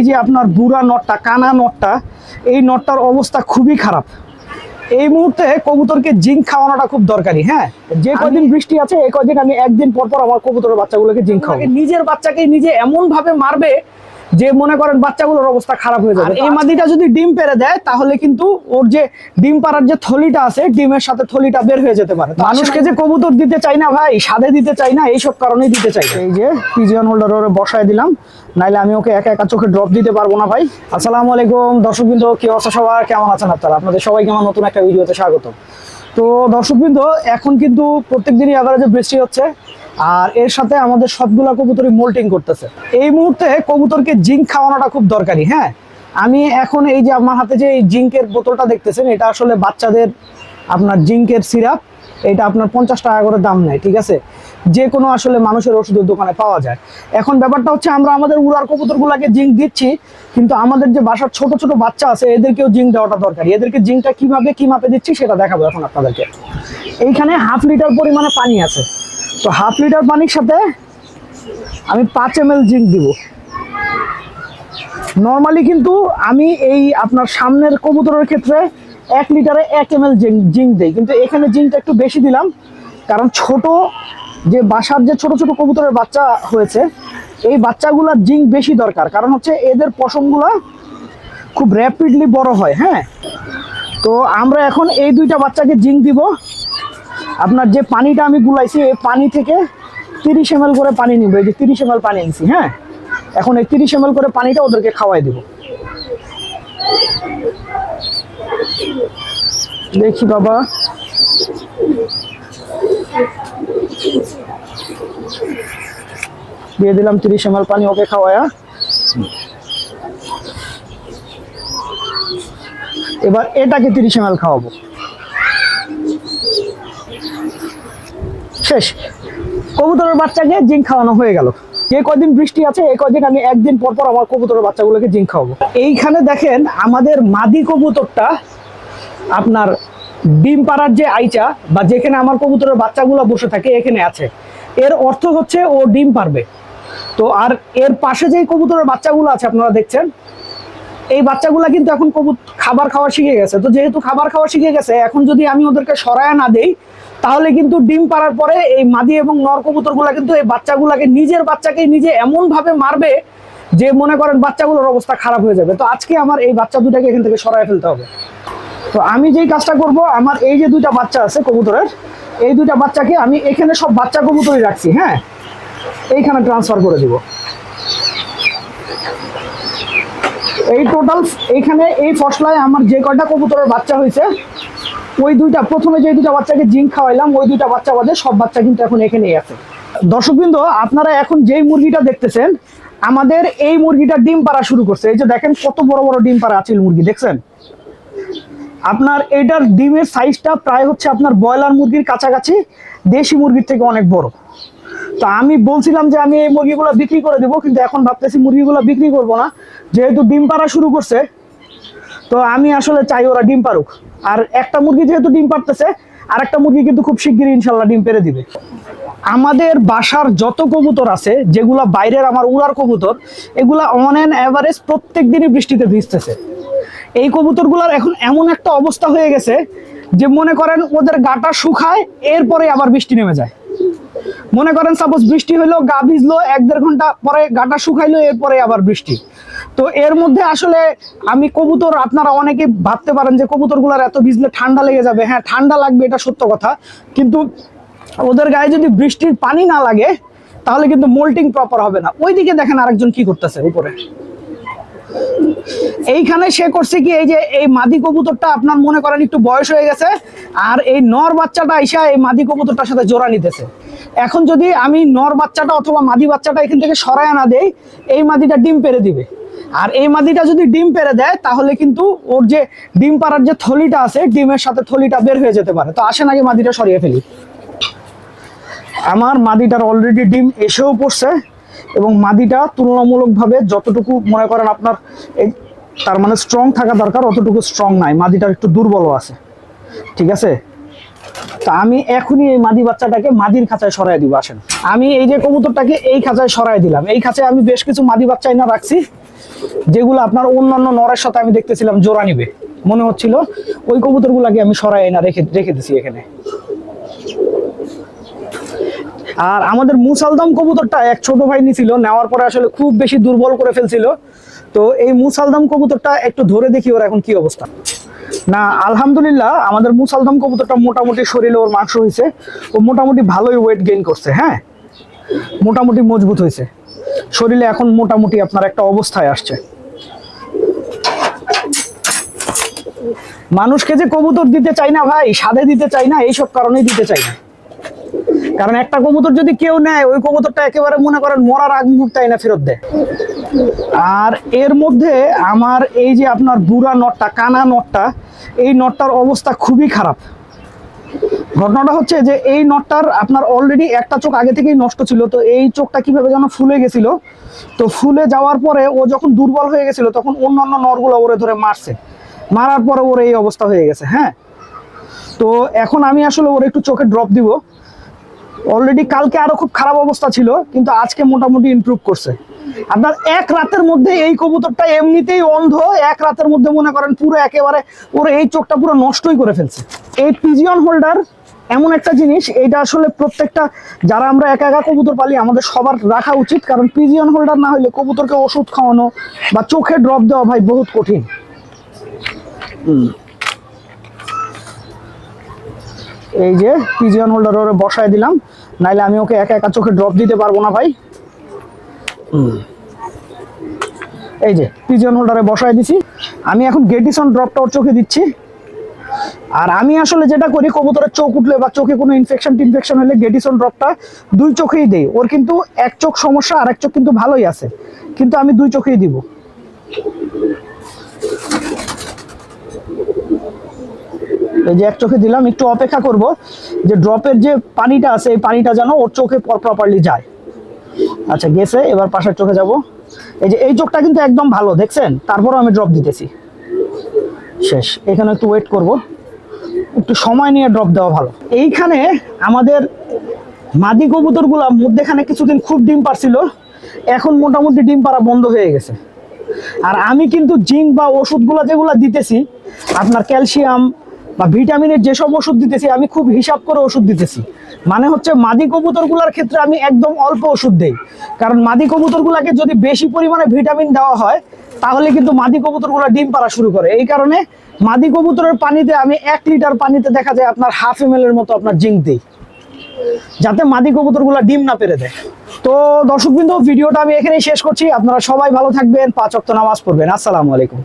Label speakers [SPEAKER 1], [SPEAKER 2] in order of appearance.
[SPEAKER 1] এই যে আপনার বুড়া নটটা কানা নটটা এই নটটার অবস্থা খুবই খারাপ। এই মুহূর্তে কবুতরকে জিঙ্ক খাওয়ানোটা খুব দরকারি হ্যাঁ? যে কদিন বৃষ্টি আছে এই কদিন আমি একদিন পর পর আমার কবুতরের বাচ্চাগুলোকে জিঙ্ক খাওয়াবো। নিজের বাচ্চাকে নিজে এমন ভাবে মারবে যে মনে করেন বাচ্চাগুলোর অবস্থা খারাপ হয়ে যাবে। এই মাদিটা যদি ডিম পেরে দেয় তাহলে কিন্তু ওর যে ডিম পাড়ার যে থলিটা আছে ডিমের সাথে থলিটা বের হয়ে যেতে পারে। মানুষকে যে কবুতর দিতে চাই না ভাই সাদে দিতে চাই না এইসব কারণেই দিতে চাই এই যে পিজিয়ন হোল্ডার ওরে বসায় দিলাম নাইলে আমি ওকে একা একা চোখে ড্রপ দিতে পারব না ভাই। আসসালামু আলাইকুম দর্শকবৃন্দ কি অবস্থা সবার? কেমন আছেন আপনারা? আপনাদের সবাইকে আমার নতুন একটা ভিডিওতে স্বাগত তো দর্শকবৃন্দ, এখন কিন্তু প্রত্যেক দিনই অ্যাভারেজে বৃষ্টি হচ্ছে, আর এর সাথে আমাদের সবগুলা কবুতরই মোল্টিং করতেছে। এই মুহূর্তে কবুতরকে জিঙ্ক খাওয়ানোটা খুব দরকারি হ্যাঁ? আমি এখন এই যে আমার হাতে যে এই জিঙ্কের বোতলটা দেখতেছেন, এটা আসলে বাচ্চাদের আপনার জিঙ্কের সিরাপ। এটা আপনার পঞ্চাশ টাকা করে দাম নেয়, ঠিক আছে? যে কোনো আসলে মানুষের ওষুধের দোকানে পাওয়া যায়। এখন ব্যাপারটা হচ্ছে আমরা আমাদের উড়ার কবুতরগুলোকে জিঙ্ক দিচ্ছি, কিন্তু আমাদের যে বাসার ছোট ছোট বাচ্চা আছে, এদেরকেও জিঙ্ক দেওয়াটা দরকার। এদেরকে জিঙ্কটা কীভাবে, কি মাপে দিচ্ছি সেটা দেখাবো এখন আপনাদেরকে। এইখানে হাফ লিটার পরিমাণে পানি আছে। তো হাফ লিটার পানির সাথে আমি পাঁচ এম এল জিঙ্ক দিব। নর্মালি কিন্তু আমি এই আপনার সামনের কবুতরের ক্ষেত্রে এক লিটারে এক এম এল জিঙ্ক দেয় কিন্তু এখানে জিঙ্কটা একটু বেশি দিলাম, কারণ ছোট যে বাসার যে ছোট ছোট কবুতরের বাচ্চা হয়েছে, এই বাচ্চাগুলোর জিঙ্ক বেশি দরকার। কারণ হচ্ছে এদের পশমগুলো খুব র্যাপিডলি বড় হয় হ্যাঁ? তো আমরা এখন এই দুইটা বাচ্চাকে জিঙ্ক দিব। আপনার যে পানিটা আমি গুলাইছি, এই পানি থেকে তিরিশ এম করে পানি নিব। এই যে তিরিশ এম পানি আনছি হ্যাঁ? এখন এই তিরিশ এম করে পানিটা ওদেরকে খাওয়াই দিব। দেখি বাবা। দিয়ে দিলাম তিরিশ এমএল পানি, ওকে খাওয়ায়া। এবার এটাকে তিরিশ এম খাওয়াবো। শেষ। কবুতরের বাচ্চাকে জিঙ্ক খাওয়ানো হয়ে গেল। যে কদিন বৃষ্টি আছে এই কদিন আমি একদিন পর পর আমার কবুতরের বাচ্চাগুলোকে জিঙ্ক খাওয়াবো। এইখানে দেখেন আমাদের মাদি কবুতরটা আপনার ডিম পাড়ার যে আইচা বা যেখানে আমার কবুতরের বাচ্চাগুলো বসে থাকে, এখানে আছে। এর অর্থ হচ্ছে ও ডিম পারবে। তো আর এর পাশে যে কবুতরের বাচ্চাগুলো আছে, আপনারা দেখছেন এই বাচ্চাগুলা কিন্তু এখন কবুত খাবার খাওয়া শিখে গেছে। তো যেহেতু খাবার খাওয়া শিখে গেছে, এখন যদি আমি ওদেরকে সরায়া না দেই, তাহলে কিন্তু ডিম পাড়ার পরে এই মাদি এবং নর কবুতরগুলা কিন্তু এই বাচ্চাগুলাকে নিজের বাচ্চাকে নিজে এমন ভাবে মারবে যে মনে করেন বাচ্চাগুলোর অবস্থা খারাপ হয়ে যাবে। তো আজকে আমার এই বাচ্চা দুটাকে এখান থেকে সরায় ফেলতে হবে। তো আমি যেই কাজটা করব, আমার এই যে দুইটা বাচ্চা আছে কবুতরের, এই দুইটা বাচ্চাকে আমি এখানে সব বাচ্চা কবুতরই রাখছি হ্যাঁ? এইখানে ট্রান্সফার করে দিব। এই টোটাল এখানে এই ফসলায় আমার যে কয়টা কবুতরের বাচ্চা হয়েছে, ওই দুইটা, প্রথমে যে দুইটা বাচ্চাকে জিঙ্ক খাওয়াইলাম, ওই দুইটা বাচ্চা বাদে সব বাচ্চা কিন্তু এখন এখানেই আছে। দর্শকবৃন্দ, আপনারা এখন যেই মুরগিটা দেখতেছেন, আমাদের এই মুরগিটা ডিম পাড়া শুরু করছে। এই যে দেখেন কত বড় বড় ডিম পাড়া আছে মুরগি, দেখছেন? আপনার এটার ডিমের সাইজটা প্রায় হচ্ছে আপনার ব্রয়লার মুরগির কাছাকাছি, দেশি মুরগির থেকে অনেক বড়। তো আমি বলছিলাম যে আমি এই মুরগিগুলো বিক্রি করে দেবো, কিন্তু এখন ভাবতেছি মুরগিগুলো বিক্রি করব না। যেহেতু ডিম পাড়া শুরু করছে, তো আমি আসলে চাই ওরা ডিম পারুক আর একটা মুরগি যেহেতু ডিম পারতেছে আর একটা মুরগি কিন্তু খুব শিগগিরই ইনশাল্লাহ ডিম পেরে দিবে। আমাদের বাসার যত কবুতর আছে, যেগুলা বাইরের আমার উড়ার কবুতর, এগুলা অন অ্যান অ্যাভারেজ প্রত্যেক দিনই বৃষ্টিতে ভিজতেছে। এই কবুতরগুলার এখন এমন একটা অবস্থা হয়ে গেছে যে মনে করেন ওদের গাটা শুকায়, এরপরে আবার বৃষ্টি নেমে যায়। মনে করেন সাপোজ বৃষ্টি হইল, গা ভিজলো, এক দেড় ঘণ্টা পরে গাটা শুকাইলো, এরপরে আবার বৃষ্টি। তো এর মধ্যে আসলে আমি কবুতর, আপনারা অনেকে ভাবতে পারেন যে কবুতরগুলোর এত ভিজলে ঠান্ডা লেগে যাবে। হ্যাঁ ঠান্ডা লাগবে, এটা সত্য কথা। কিন্তু ওদের গায়ে যদি বৃষ্টির পানি না লাগে, তাহলে কিন্তু মোল্টিং প্রপার হবে না। ওইদিকে দেখেন আরেকজন কি করতেছে উপরে। এইখানে সে করছে কি, এই যে এই মাদি কবুতরটা, আপনার মনে করেন একটু বয়স হয়ে গেছে, আর এই নর বাচ্চাটা আইসা এই মাদি কবুতরটার সাথে জোড়া নিতেছে। এখন যদি আমি নর বাচ্চাটা অথবা মাদি বাচ্চাটা এখান থেকে সরায় না দেই, এই মাদিটা ডিম পেরে দিবে। আর এই মাদিটা যদি ডিম পেরে দেয়, তাহলে কিন্তু ওর যে ডিম পাড়ার যে থলিটা আছে, ডিমের সাথে থলিটা বের হয়ে যেতে পারে। তো আসেন আগে মাদিটা সরিয়ে ফেলি। আমার মাদিটার অলরেডি ডিম এসেও পড়ছে এবং মাদিটা তুলনামূলকভাবে যতটুকু মনে করেন আপনার এই তার মানে স্ট্রং থাকা দরকার, অতটুকু স্ট্রং নাই। মাদিটার একটু দুর্বলও আছে। ঠিক আছে? তা আমি এখনই এই মাদি বাচ্চাটাকে মাদির খাঁচায় সরাই দিব, আসেন। আমি এই যে কবুতরটাকে এই খাঁচায় সরাই দিলাম। এই খাঁচায় আমি বেশ কিছু মাদি বাচ্চা এনে রাখছি, যেগুলো আপনার অন্যান্য নরের সাথে আমি দেখতেছিলাম, জোড়া নিবে। মনে হচ্ছিল ওই কবুতরগুলাকে আমি সরাই না, রেখে রেখে দিছি এখানে। আর আমাদের মুসালদম কবুতরটা এক ছোট ভাই নিছিল, নেওয়ার পরে আসলে খুব বেশি দুর্বল করে ফেলছিল। তো এই মুসালদম কবুতরটা একটু ধরে দেখি ওর এখন কি অবস্থা। না, আলহামদুলিল্লাহ, আমাদের মুসালদম কবুতরটা মোটামুটি শরীরে ওর মাংস হয়েছে। ও মোটামুটি ভালোই ওয়েট গেইন করছে হ্যাঁ? মোটামুটি মজবুত হয়েছে। শরীরে এখন মোটামুটি আপনার একটা অবস্থায় আসছে। মানুষকে যে কবুতর দিতে চাই না ভাই সাদে দিতে চাই না, এইসব কারণেই দিতে চাই না। কারণ একটা কবুতর যদি কেউ নেয়, ওই কবুতরটা একেবারে মনে করেন মরার আগ মুহূর্তে না ফেরত দেয়। আর এর মধ্যে আমার এই যে আপনার বুড়া নটটা, কানা নটটা, এই নটটার অবস্থা খুবই খারাপ। ঘটনাটা হচ্ছে যে এই নটটার আপনার অলরেডি একটা চোখ আগে থেকেই নষ্ট ছিল, তো এই চোখটা কীভাবে যেন ফুলে গেছিল, তো ফুলে যাওয়ার পরে ও যখন দুর্বল হয়ে গেছিল, তখন অন্যান্য নরগুলো ওরে ধরে মারছে। মারার পরে ওর এই অবস্থা হয়ে গেছে হ্যাঁ? তো এখন আমি আসলে ওর একটু চোখে ড্রপ দিব। অলরেডি কালকে আরও খুব খারাপ অবস্থা ছিল, কিন্তু আজকে মোটামুটি ইমপ্রুভ করছে। আপনার এক রাতের মধ্যে এই কবুতরটা এমনিতেই অন্ধ এক রাতের মধ্যে মনে করেন পুরো একেবারে ওর এই চোখটা পুরো নষ্টই করে ফেলছে এই পিজিয়ন হোল্ডার এমন একটা জিনিস এটা আসলে প্রত্যেকটা যারা আমরা একা একা কবুতর পালি আমাদের সবার রাখা উচিত কারণ পিজিয়ন হোল্ডার না হলে কবুতরকে ওষুধ খাওয়ানো বা চোখে ড্রপ দেওয়া ভাই বহুত কঠিন। এই যে পিজিয়ন হোল্ডার ওরে বসায় দিলাম নাইলে আমি ওকে একা একা চোখে ড্রপ দিতে পারব না ভাই। এই যে পিজন হোল্ডারে বসায় দিছি। আমি এখন গেটিসন ড্রপটা ওর চোখে দিচ্ছি। আর আমি আসলে যেটা করি, কবুতরের চোখ উঠলে বা চোখে কোনো ইনফেকশন টিনফেকশন হলে গেটিসন ড্রপটা দুই চোখেই দেই। ওর কিন্তু এক চোখ সমস্যা আর এক চোখ কিন্তু ভালোই আছে। কিন্তু আমি দুই চোখেই দিব। এই যে এক চোখে দিলাম, একটু অপেক্ষা করব যে ড্রপের যে পানিটা আছে, এই পানিটা যেন ওর চোখে প্রপারলি যায়। আচ্ছা গেছে, এবার পাশের চোখে যাব। এই যে, এই চোখটা কিন্তু একদম ভালো, দেখছেন? তারপরও আমি ড্রপ দিতেছি। শেষ, এখানে একটু ওয়েট করব। একটু সময় নিয়ে ড্রপ দেওয়া ভালো। এইখানে আমাদের মাদি কবুতরগুলা মধ্যেখানে কিছুদিন খুব ডিম পারছিল। এখন মোটামুটি ডিম পাড়া বন্ধ হয়ে গেছে। আর আমি কিন্তু জিঙ্ক বা ওষুধগুলো যেগুলো দিতেছি, আপনার ক্যালসিয়াম বা ভিটামিনের যেসব ওষুধ দিতেছি, আমি খুব হিসাব করে ওষুধ দিতেছি। মানে হচ্ছে মাদি কবুতরগুলোর ক্ষেত্রে আমি একদম অল্প ওষুধ দেই। কারণ মাদি কবুতরগুলোকে যদি বেশি পরিমাণে ভিটামিন দেওয়া হয়, তাহলে কিন্তু মাদি কবুতরগুলো ডিম পাড়া শুরু করে। এই কারণে মাদি কবুতরের পানিতে আমি এক লিটার পানিতে দেখা যায় আপনার হাফ এম এর মতো আপনার জিঙ্ক দিই। যাতে মাদি কবুতরগুলো ডিম না পেরে দেয়। তো দর্শকবৃন্দ, ভিডিওটা আমি এখানেই শেষ করছি। আপনারা সবাই ভালো থাকবেন, পাঁচ অক্ত নামাজ পড়বেন। আসসালামু আলাইকুম।